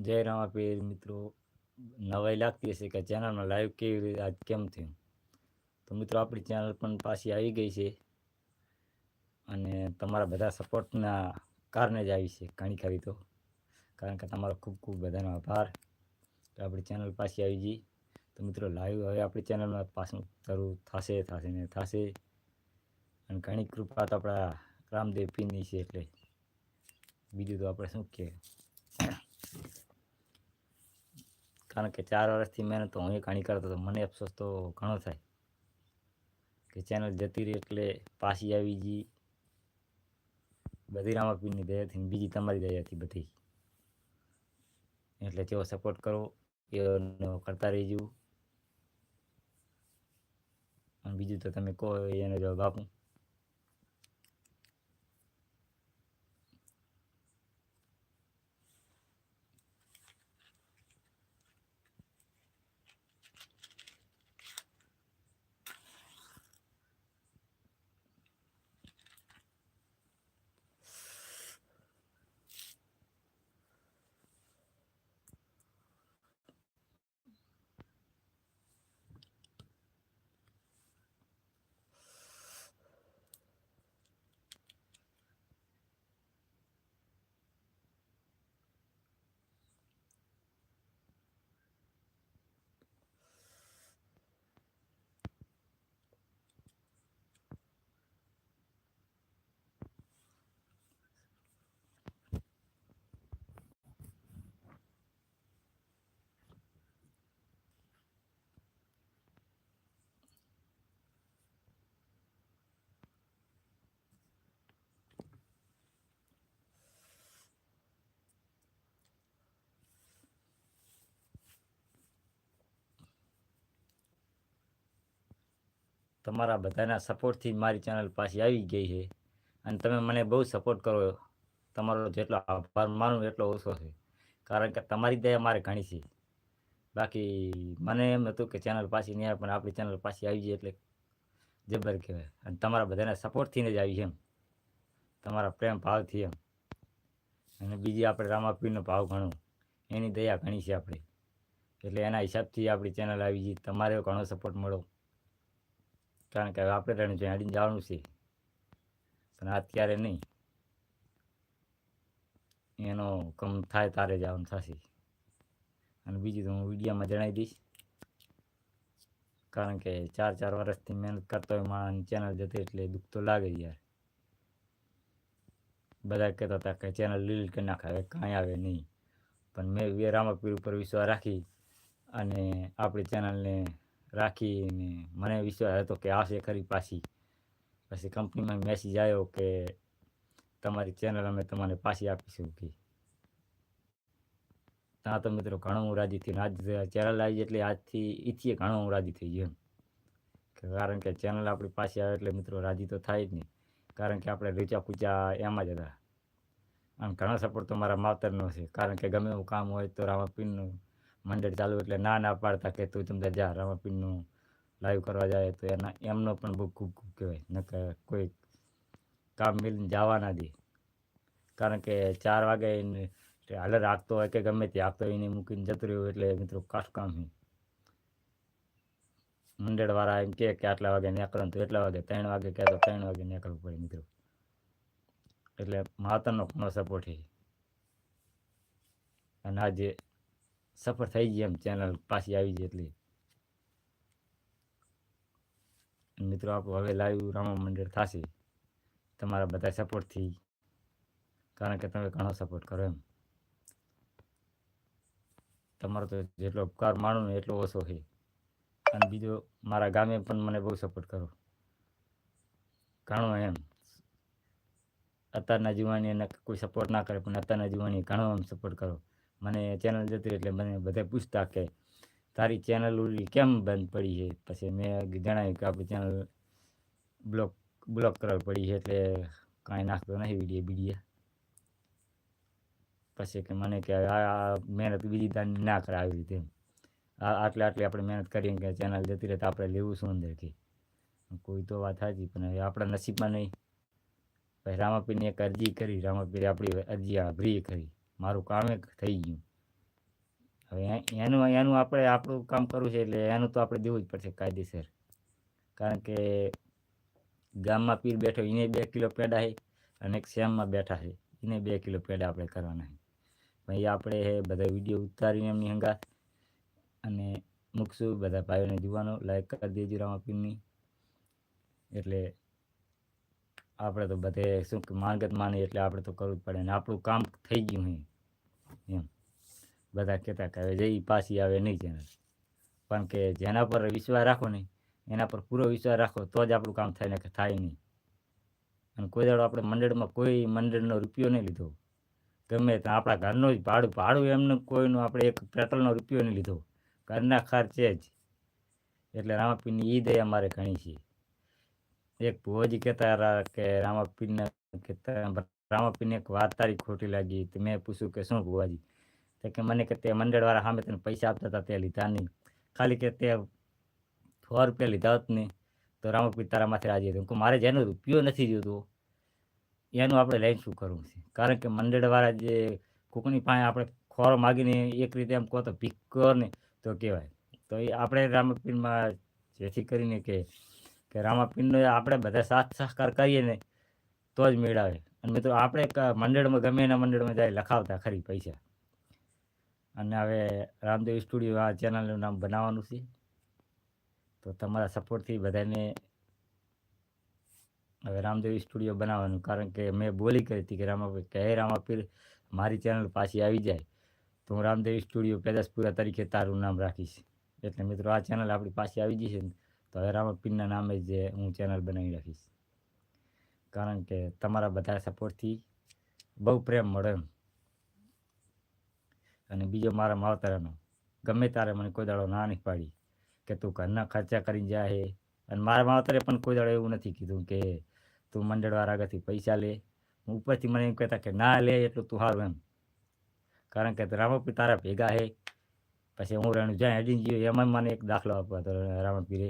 જય રામાપીર મિત્રો. નવાઈ લાગતી હશે કે ચેનલમાં લાઈવ કેવી રીતે, આજ કેમ થયું? તો મિત્રો, આપણી ચેનલ પણ પાછી આવી ગઈ છે. અને તમારા બધા સપોર્ટના કારણે જ આવી છે, ઘણી ખરી તો. કારણ કે તમારો ખૂબ ખૂબ બધાનો આભાર તો આપણી ચેનલ પાછી આવી ગઈ. તો મિત્રો લાઈવ હવે આપણી ચેનલમાં પાછું શરૂ થશે થશે ને થશે. અને ઘણી કૃપા તો આપણા રામદેવ પીની છે એટલે. બીજું તો આપણે શું કહેવાય કારણ કે ચાર વર્ષથી મહેનત તો હું એ ઘણી કરતો હતો. મને અફસોસ તો ઘણો થાય કે ચેનલ જતી રહી એટલે પાછી આવી ગઈ. બધી રામાપીરની દયાથી બીજી તમારી દયાથી બધી. એટલે તેઓ સપોર્ટ કરો એનો કરતા રહીજો. અને બીજું તો તમે કહો, એનો જવાબ આપું. તમારા બધાના સપોર્ટથી મારી ચેનલ પાછી આવી ગઈ છે. અને તમે મને બહુ સપોર્ટ કરો તમારો જેટલો આભાર માનું એટલો ઓછો છે. કારણ કે તમારી દયા મારે ઘણી છે. બાકી મને એમ હતું કે ચેનલ પાછી નહીં આવે, પણ આપણી ચેનલ પાછી આવી જાય એટલે જબર કહેવાય. અને તમારા બધાના સપોર્ટથી જ આવી એમ. તમારા પ્રેમ ભાવથી એમ. અને બીજી આપણે રામાપીરનો ભાવ ઘણો એની દયા ઘણી છે આપણે. એટલે એના હિસાબથી આપણી ચેનલ આવી ગઈ તમારે ઘણો સપોર્ટ મળો કારણ કે હવે આપણે તેને જ્યાં અડીને જવાનું છે. પણ અત્યારે નહીં. એનો કમ થાય તારે જવાનું થશે. અને બીજું તો હું વિડીયોમાં જણાવી દઈશ. કારણ કે ચાર ચાર વર્ષથી મહેનત કરતો હોય માણસની ચેનલ જતી એટલે દુઃખ તો લાગે યાર. બધા કહેતા હતા કે ચેનલ લીલ કરી નાખે, હવે કાંઈ આવે નહીં. પણ મેં વેરામાપીર ઉપર વિશ્વાસ રાખી અને આપણી ચેનલને રાખીને મને વિશ્વાસ હતો કે આવશે ખરી પાછી પછી કંપનીમાં મેસેજ આવ્યો કે તમારી ચેનલ અમે તમને પાછી આપીશું કે. ત્યાં તો મિત્રો ઘણો હું રાજી થઈને આજ ચેનલ આવી એટલે આજથી ઈથી ઘણો હું રાજી થઈ ગયો કારણ કે ચેનલ આપણી પાસે આવે એટલે મિત્રો રાજી તો થાય જ નહીં. કારણ કે આપણે રીચા પૂચા એમાં જ હતા. આમ ઘણો સપોર્ટ તો મારા માવતરનો છે. કારણ કે ગમે એવું કામ હોય તો રામાપીરનું મંડળ ચાલુ એટલે ના ના પાડતા કે તું તમને જા રામાપીરનું લાઈવ કરવા જાય તો એના, એમનો પણ બહુ ખૂબ ખૂબ કહેવાય. નકર કોઈ કામ મિલીને જવા ના દે. કારણ કે ચાર વાગે એને હાલર આગતો હોય કે ગમે તે આગતો હોય એને મૂકીને જતું રહ્યું એટલે મિત્રો કાઠું કામ છે. મંડળવાળા એમ કે આટલા વાગે નીકળવાનું તો એટલા વાગે, ત્રણ વાગે કહે તો ત્રણ વાગે નીકળવું પડે મિત્રો. એટલે માતાનો ઘણો સપોર્ટ છે. અને આજે સફળ થઈ ગઈ એમ ચેનલ પાછી આવી ગઈ એટલી. મિત્રો, આપણું હવે લાઈવ રામા મંદિર થશે. તમારા બધા સપોર્ટથી કારણ કે તમે ઘણો સપોર્ટ કરો એમ. તમારો તો જેટલો ઉપકાર માનો ને એટલો ઓછો છે. અને બીજો, મારા ગામે પણ મને બહુ સપોર્ટ કરો. ઘણો એમ. અત્યારના જીવાની એને કોઈ સપોર્ટ ના કરે, પણ અત્યારના જીવાની ઘણો એમ સપોર્ટ કરો. મને ચેનલ જતી એટલે મને બધા પૂછતા કે, તારી ચેનલ ઓલી કેમ બંધ પડી છે? પછી મેં જણાવ્યું કે આપણી ચેનલ બ્લોક બ્લોક કરવા પડી છે એટલે કાંઈ નાખતો નથી વીડિયો બીડીયા પછી કે મને કે, આ મહેનત બીજી દાની ના કરાવી રીતે. આ, આટલે, આટલી આપણે મહેનત કરીએ કે ચેનલ જતી રહે તો આપણે લેવું શું અંદર કે? કોઈ તો વાત સાચી, પણ હવે આપણા નસીબમાં નહીં. પછી રામાપીરની એક અરજી કરી, રામાપીરે આપણી અરજી આભરી કરી. મારું કામે થઈ ગયું. હવે એનું એનું આપણે આપણું કામ કરવું છે એટલે એનું તો આપણે દેવું જ પડશે કાયદેસર. કારણ કે ગામમાં પીર બેઠો એને બે કિલો પેડા છે અને એક શ્યામમાં બેઠા છે એને બે કિલો પેડા આપણે કરવાના છે પછી આપણે બધા વીડિયો ઉતારીને એમની હંગા અને મૂકશું. બધા ભાઈઓને જોવાનો લાઈક કરી દેજો રામાપીરની એટલે આપણે તો બધે શું માનગત માની એટલે આપણે તો કરવું જ પડે. અને આપણું કામ થઈ ગયું છે એમ. બધા કહેતા કે હવે જઈ પાછી આવે નહીં ચેનલ પણ કે જેના પર વિશ્વાસ રાખો ને એના પર પૂરો વિશ્વાસ રાખો, તો જ આપણું કામ થાય ને કે થાય નહીં. અને કોઈ દાડો આપણે મંડળમાં કોઈ મંડળનો રૂપિયો નહીં લીધો. ગમે ત્યાં આપણા ઘરનો જ ભાડું ભાડું એમને કોઈનું આપણે એક પેટ્રોલનો રૂપિયો નહીં લીધો. ઘરના ખર્ચે જ. એટલે રામાપીરની ઈ દયા અમારે ઘણી છે. એક ભુવાજી કહેતા કે રામાપીરને કહેતા રામાપીરને એક વાત તારી ખોટી લાગી તો મેં પૂછ્યું કે શું ભુવાજી? તો કે મને કે તે મંડળવાળા સામે તને પૈસા આપતા હતા, તે લીધા નહીં. ખાલી કે તે સો રૂપિયા લીધા હોત ને, તો રામાપી તારા માથે રાજી હતું. મારે જેનો રૂપિયો નથી જોતો. એનું આપણે લઈને શું કરવું છે? કારણ કે મંડળવાળા જે કોકની પાસે આપણે ખોરો માગીને એક રીતે એમ કહો તો ભીખ ને, તો કહેવાય. તો એ આપણે રામાપીનમાં જેથી કરીને કે કે રામાપીરનો આપણે બધા સાથ સહકાર કરીએ ને, તો જ મેળાવે. અને મિત્રો, આપણે મંડળમાં, ગમે એના મંડળમાં જાય, લખાવતા ખરી પૈસા. અને હવે રામદેવ સ્ટુડિયો આ ચેનલનું નામ બનાવવાનું છે. તો તમારા સપોર્ટથી બધાને હવે રામદેવ સ્ટુડિયો બનાવવાનું. કારણ કે મેં બોલી કરી હતી કે રામાપીર કે રામાપીર, મારી ચેનલ પાછી આવી જાય, તો હું રામદેવ સ્ટુડિયો પેદાસપુરા તરીકે તારું નામ રાખીશ. એટલે મિત્રો, આ ચેનલ આપણી પાસે આવી જશે ને, તો હવે રામાપીરના નામે જ હું ચેનલ બનાવી રાખીશ. કારણ કે તમારા બધા સપોર્ટથી બહુ પ્રેમ મળે એમ. અને બીજો મારા માવતરાનો, ગમે તારે મને કોઈ દાડો ના નહીં પાડી કે તું ઘરના ખર્ચા કરીને જાય હે. અને મારા માવતરે પણ કોઈ દાડો એવું નથી કીધું કે તું મંડળવાળા આગળથી પૈસા લે. હું ઉપરથી મને એમ કહેતા કે ના લે એટલું તું સારું એમ. કારણ કે રામાપીર તારા ભેગા હે. પછી હું રેણું જ્યાં હેડીને ગયો એમાં મને એક દાખલો આપ્યો હતો રામાપીરે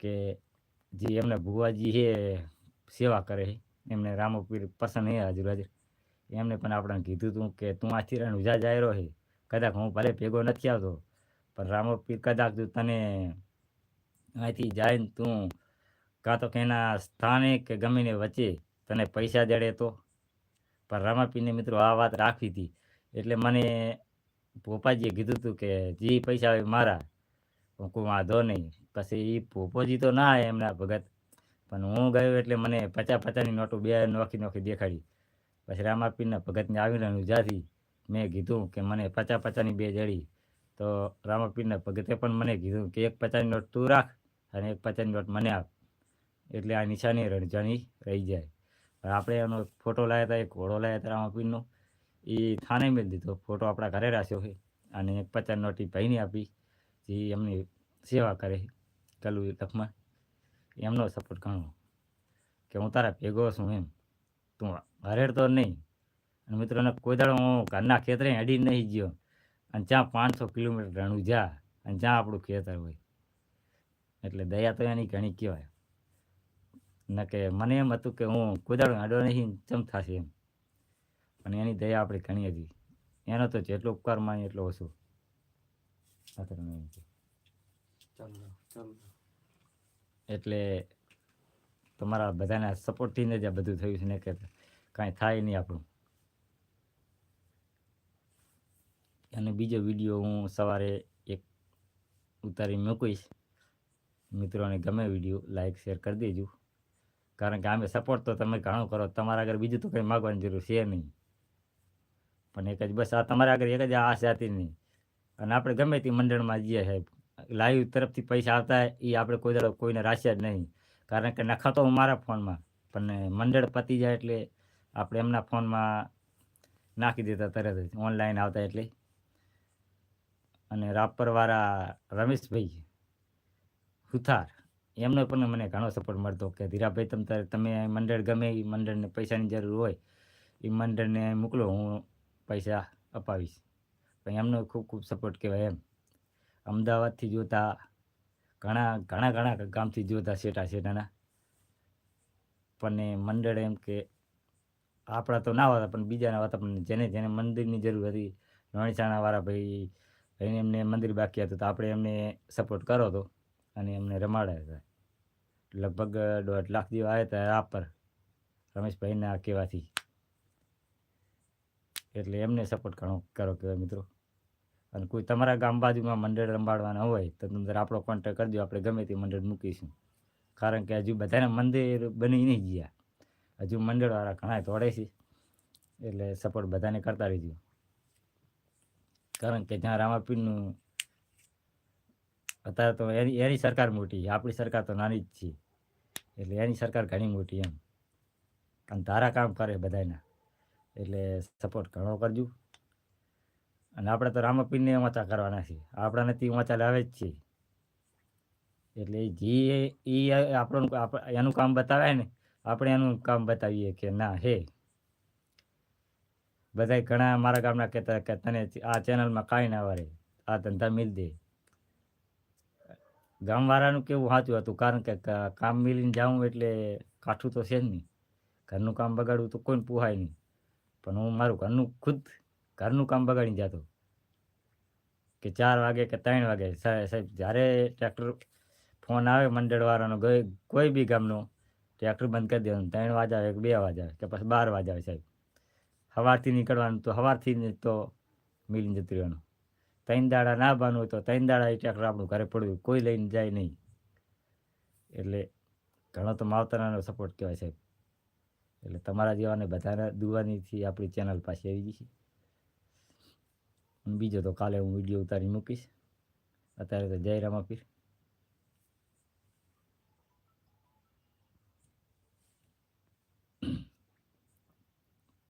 કે જે એમને ભુવાજી છે સેવા કરે છે. એમને રામોપીર પસંદ હે હાજર હાજર એમને પણ આપણને કીધું હતું કે તું આથી રણ ઉજા જાય રહ્યો છે. કદાચ હું ભલે ભેગો નથી આવતો, પણ રામપીર કદાચ તને અહીંથી જાય તું કાં તો એના સ્થાને કે ગમીને વચ્ચે તને પૈસા દેડે તો? પણ રામાપીરને મિત્રો આ વાત રાખવી હતી. એટલે મને પોપાજીએ કીધું હતું કે જે પૈસા આવે મારા. હું કોઈ વાંધો નહીં. પછી એ પોપોજી તો ના એમના ભગત. પણ હું ગયો એટલે મને પચાસ પચાસની નોટો બે નોખી નોખી દેખાડી. પછી રામાપીરના ભગતને આવીને ઉજાથી મેં કીધું કે મને પચાસ પચાસની બે જડી. તો રામાપીરના ભગતે પણ મને કીધું કે એક પચાસની નોટ તું રાખ અને એક પચાસની નોટ મને આપ. એટલે આ નિશાની રણજાની રહી જાય. પણ આપણે એનો ફોટો લાવ્યા હતા, એક ઘોડો લાવ્યા હતા રામાપીરનો. એ થાને મેળ દીધો. ફોટો આપણા ઘરે રાખ્યો છે અને એક પચાસ નોટી ભાઈને આપી, જે એમની સેવા કરે કલુ લખમાં એમનો સપોર્ટ ઘણો. કે હું તારા ભેગો છું એમ. તું હરેડતો નહીં. અને મિત્રોને કોઈ દાડો હું ઘરના ખેતરે હેડી નહીં ગયો. અને જ્યાં પાંચસો કિલોમીટર રણું જા, અને જ્યાં આપણું ખેતર હોય. એટલે દયા તો એની ઘણી કહેવાય. ન કે મને એમ હતું કે હું કોઈ દાડો હેડો નહીં, ચમ થશે એમ. પણ એની દયા આપણે ઘણી હતી. એનો તો જેટલો ઉપકાર માની એટલો ઓછો. ચાલો ચાલો. એટલે તમારા બધાના સપોર્ટથી જ આ બધું થયું છે ને કે કાંઈ થાય નહીં આપણું. અને બીજો વીડિયો હું સવારે એક ઉતારી મૂકીશ. મિત્રોને ગમે વીડિયો લાઈક શેર કરી દેજો. કારણ કે આમે સપોર્ટ તો તમે ઘણો કરો, તમારા આગળ બીજું તો કંઈ માગવાની જરૂર છે નહીં. પણ એક જ બસ, આ તમારા આગળ એક જ આ આશા હતી નહીં. અને આપણે ગમે તે મંડળમાં જઈએ સાહેબ. લાઈવ તરફથી પૈસા આવતા એ આપણે કોઈ દાડો કોઈને રાખ્યા જ નહીં. કારણ કે નખાતો હું મારા ફોનમાં. પણ મંડળ પતી જાય એટલે આપણે એમના ફોનમાં નાખી દેતા તરત જ. ઓનલાઈન આવતા એટલે. અને રાપરવાળા રમેશભાઈ હુથાર, એમનો પણ મને ઘણો સપોર્ટ મળતો કે, ધીરાભાઈ, તમ તારે, તમે મંડળ ગમે એ મંડળને પૈસાની જરૂર હોય, એ મંડળને મોકલો, હું પૈસા અપાવીશ. પણ એમનો ખૂબ ખૂબ સપોર્ટ કહેવાય એમ. અમદાવાદથી જોતા, ઘણા ઘણા ઘણા ગામથી જોતા શેઠા, શેઠાના. પણ મંડળ એમ કે, આપણા તો ના હોતા પણ બીજાના હોતા પણ જેને જેને મંદિરની જરૂર હતી રણછાણાવાળા ભાઈ એને એમને મંદિર બાકી હતું, તો આપણે એમને સપોર્ટ કરો તો. અને એમને રમાડ્યા હતા. લગભગ દોઢ લાખ જેવા આવ્યા હતા આ પર, રમેશભાઈના કહેવાથી. એટલે એમને સપોર્ટ ઘણો કરો કહેવાય મિત્રો. અને કોઈ તમારા ગામ બાજુમાં મંડળ રંબાડવાના હોય તો તમે આપણો કોન્ટેક કરજો આપણે ગમે તે મંડળ મૂકીશું. કારણ કે હજુ બધાના મંદિર બની નહીં ગયા. હજુ મંડળવાળા ઘણા તોડે છે, એટલે સપોર્ટ બધાને કરતા રહીજો. કારણ કે જ્યાં રામાપીરનું અત્યારે તો એની એની સરકાર મોટી આપણી સરકાર તો નાની જ છે. એટલે એની સરકાર ઘણી મોટી એમ. અને ધારા કામ કરે બધાના એટલે સપોર્ટ ઘણો કરજો. અને આપણે તો રામાપીરને ઊંચા કરવાના છે આપણાને તે ઊંચા લાવે જ છે. એટલે જે એ આપણું આપ- એનું કામ બતાવે ને, આપણે એનું કામ બતાવીએ કે ના હે. બધાય ઘણા મારા ગામના કહેતા કે તને આ ચેનલમાં કાંઈ ના વરે, આ ધંધા મિલ દે. ગામવાળાનું કેવું સાચું હતું, કારણ કે, કામ મિલીને જાઉં એટલે કાઠું તો છે જ નહીં. ઘરનું કામ બગાડવું તો કોઈને પુહાય નહીં. પણ હું મારું ઘરનું ખુદ ઘરનું કામ બગાડી જતો. કે ચાર વાગે કે ત્રણ વાગે સાહેબ, જ્યારે ટ્રેક્ટર ફોન આવે મંડળવાળાનો કોઈ કોઈ બી ગામનો, ટ્રેક્ટર બંધ કરી દેવાનું. ત્રણ વાજ આવે કે બે વાગે આવે કે પછી બાર વાજા આવે સાહેબ. સવારથી નીકળવાનું તો સવારથી તો મિલીને જતું રહેવાનું. ત્રણ દાડા ના બાનું હોય તો ત્રણ દાડા એ ટ્રેક્ટર આપણું ઘરે પડ્યું કોઈ લઈને જાય નહીં. એટલે ઘણો તો માવતરાનો સપોર્ટ કહેવાય સાહેબ. એટલે તમારા જેવાને બધાના દુવાનીથી આપણી ચેનલ પાસે આવી ગઈ છે બીજો તો કાલે હું વીડિયો ઉતારી મૂકીશ. અત્યારે તો જય રામાપીર